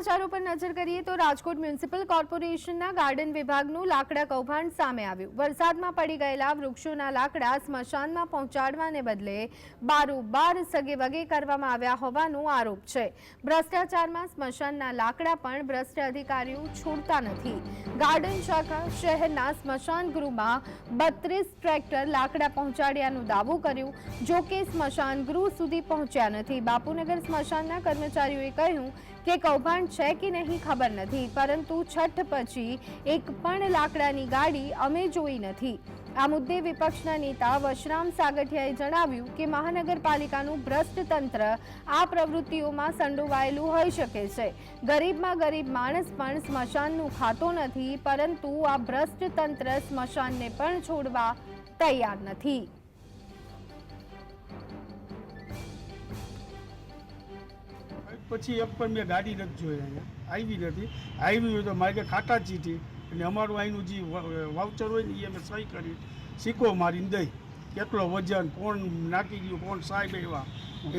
સમાચારો પર નજર કરીએ તો રાજકોટ મ્યુનિસિપલ કોર્પોરેશનના ગાર્ડન વિભાગનું લાકડા કૌભાંડ સામે આવ્યું. વરસાદમાં પડી ગયેલા વૃક્ષોના લાકડા સ્મશાનમાં પહોંચાડવાને બદલે બારોબાર સગે વગે કરવામાં આવ્યા હોવાનો આરોપ છે. ભ્રષ્ટાચારમાં સ્મશાનના લાકડા પણ ભ્રષ્ટ અધિકારીઓ છોડતા નથી. ગાર્ડન શાખા શહેરના સ્મશાન ગૃહમાં બત્રીસ ટ્રેક્ટર લાકડા પહોંચાડ્યાનો દાવો કર્યો. જો કે સ્મશાન ગૃહ સુધી પહોંચ્યા નથી. બાપુનગર સ્મશાનના કર્મચારીઓએ કહ્યું કે કૌભાંડ છે કે નહીં ખબર નથી, પરંતુ છઠ પછી એક પણ લાકડાની ગાડી અમે જોઈ નથી. આ મુદ્દે વિપક્ષના નેતા વશરામ સાગઠિયાએ જણાવ્યું કે મહાનગરપાલિકાનું ભ્રષ્ટ તંત્ર આ પ્રવૃત્તિઓમાં સંડોવાયેલું હોઈ શકે છે. ગરીબમાં ગરીબ માણસ પણ સ્મશાનનું ખાતો નથી, પરંતુ આ ભ્રષ્ટ તંત્ર સ્મશાનને પણ છોડવા તૈયાર નથી. પછી એક પણ મેં ગાડી નથી જોઈ અહીંયા. આવી નથી આવી હોય તો મારે ખાટા ચીઠી. અને અમારું અહીંનું જે વાઉચર હોય ને એ અમે સહી કરી. સિક્કો મારીને દઈ. કેટલો વજન કોણ નાખી ગયું કોણ સાહેબ એવા.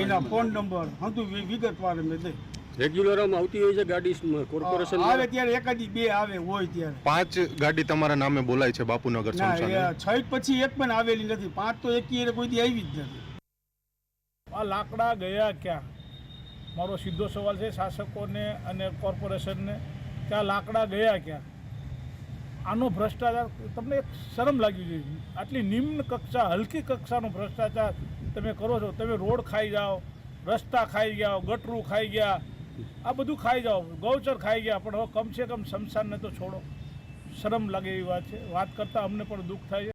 એના ફોન નંબર હતું વિગતવાર અમે દઈ. રેગ્યુલર આમ આવતી હોય છે ગાડી કોર્પોરેશન આવે ત્યારે એકાદી બે આવે હોય ત્યારે. પાંચ ગાડી તમારા નામે બોલાય છે બાપુનગર એ છ પછી એક પણ આવેલી નથી. પાંચ તો એક કોઈ દી આવી જ નથી. આ લાકડા ગયા ક્યાં? મારો સીધો સવાલ છે, શાસકોને અને કોર્પોરેશનને, કે આ લાકડા ગયા ક્યાં? આનો ભ્રષ્ટાચાર, તમને એક શરમ લાગવી જોઈએ આટલી નિમ્ન કક્ષા, હલકી કક્ષાનો ભ્રષ્ટાચાર તમે કરો છો. તમે રોડ ખાઈ જાઓ, રસ્તા ખાઈ ગયા, ગટરું ખાઈ ગયા, આ બધું ખાઈ જાઓ. ગૌચર ખાઈ ગયા, પણ હવે કમસે કમ શમશાનને તો છોડો. શરમ લાગે એવી વાત છે. વાત કરતાં અમને પણ દુઃખ થાય છે.